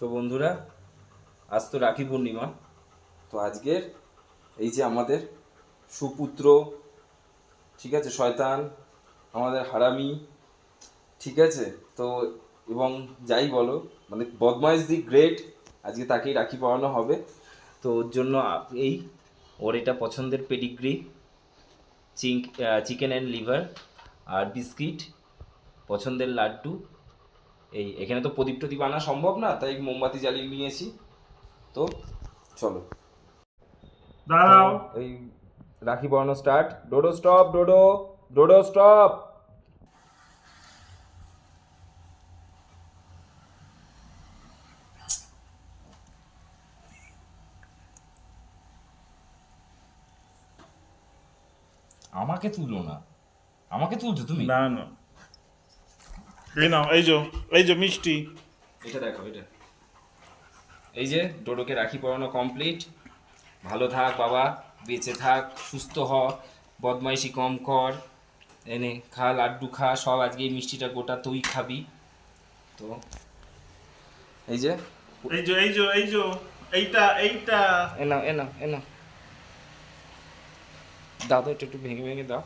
তো বন্ধুরা, আজ তো রাখি পূর্ণিমা। তো আজকের এই যে আমাদের সুপুত্র, ঠিক আছে, শয়তান, আমাদের হারামি, ঠিক আছে, তো এবং যাই বলো মানে বদমাইশ দি গ্রেট, আজকে তাকেই রাখি পরানো হবে। তো ওর জন্য এই, ওর এটা পছন্দের Pedigree chunk chicken and liver R biscuit, পছন্দের লাড্ডু। এই এখানে তো প্রদীপ টদীপ আনা সম্ভব না তাই মোমবাতি জ্বালিয়ে নিয়েছি। তো চলো। দাঁড়াও। এই রাখি বর্ণ start Dodo stop Dodo Dodo stop আমাকে তুলো না। আমাকে তুলছো তুমি? না না। এই নাও এই যে এই যে মিষ্টি। এটা দেখো এটা। এই যে ডোডোকে রাখি পরানো কমপ্লিট ভালো থাক বাবা বেঁচে থাক সুস্থ হ বদমাইশি কম কর। এনে খা লাড্ডু খা সব আজকে এই মিষ্টিটা গোটা তুই খাবি। তো এই যে এই যে এই যে এই যে এইটা এইটা। এ নাও এ নাও এ নাও। দাও তো একটু একটু ভেঙে ভেঙে দাও।